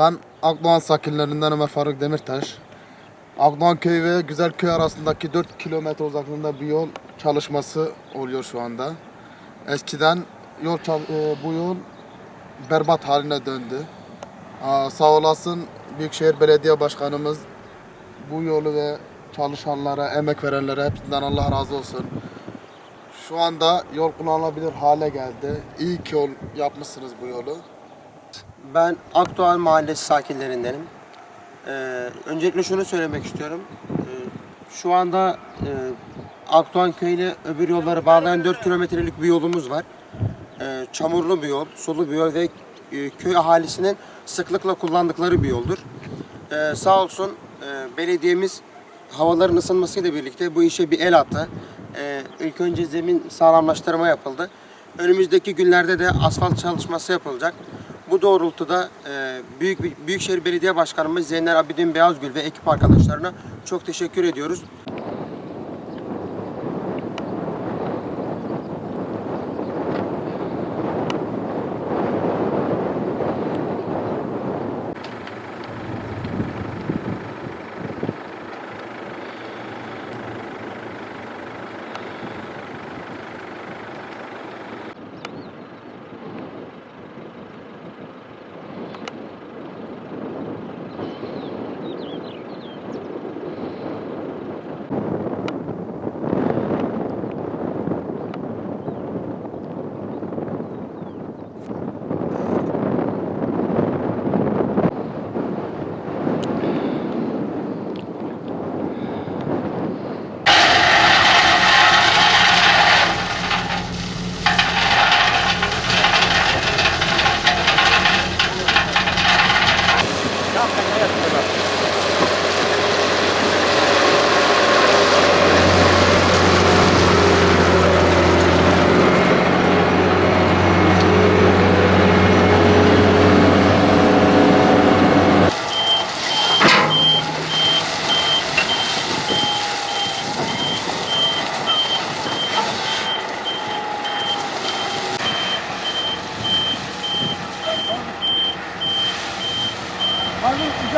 Ben Akdoğan sakinlerinden Ömer Faruk Demirtaş. Akdoğan köyü ve Güzel köy arasındaki 4 kilometre uzaklığında bir yol çalışması oluyor şu anda. Eskiden yol e, bu yol berbat haline döndü. Sağ olasın Büyükşehir Belediye Başkanımız bu yolu ve çalışanlara, emek verenlere hepsinden Allah razı olsun. Şu anda yol kullanılabilir hale geldi. İyi ki yol yapmışsınız bu yolu. Ben Akdoğan Mahallesi sakinlerindenim. Ee, öncelikle şunu söylemek istiyorum. Ee, şu anda e, Akdoğan Köyü ile öbür yolları bağlayan 4 kilometrelik bir yolumuz var. Ee, çamurlu bir yol, sulu bir yol ve e, köy ahalisinin sıklıkla kullandıkları bir yoldur. Ee, sağ olsun e, belediyemiz havaların ısınmasıyla birlikte bu işe bir el attı. Ee, ilk önce zemin sağlamlaştırma yapıldı. Önümüzdeki günlerde de asfalt çalışması yapılacak. Bu doğrultuda e, Büyük Büyükşehir Belediye Başkanımız Zeynel Abidin Beyazgül ve ekip arkadaşlarına çok teşekkür ediyoruz.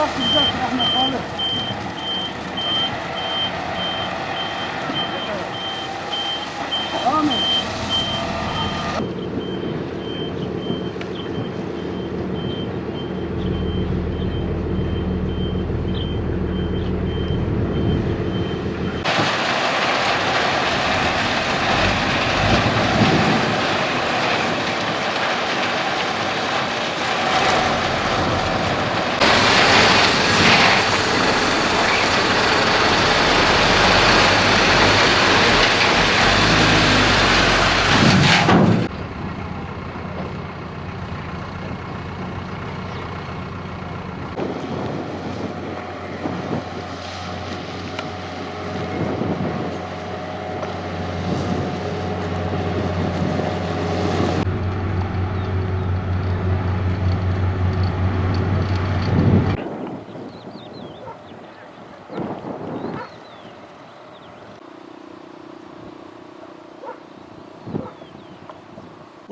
Bırak, bırak, rahmet, kalır.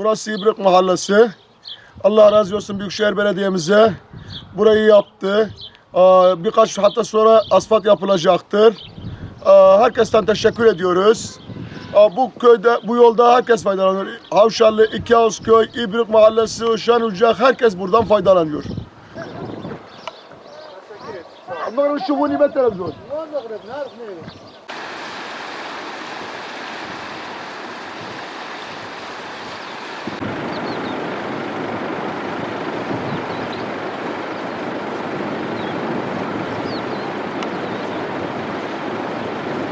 Burası İbrık Mahallesi. Allah razı olsun Büyükşehir Belediye'mize. Burayı yaptı. Aa, Birkaç hafta sonra asfalt yapılacaktır. Aa, Herkesten teşekkür ediyoruz. Bu köyde, bu yolda herkes faydalanıyor. Havşarlı, İkiağızköy, İbrık Mahallesi, Şenulcak herkes buradan faydalanıyor. Allah'ın şu bu nimet televizyon.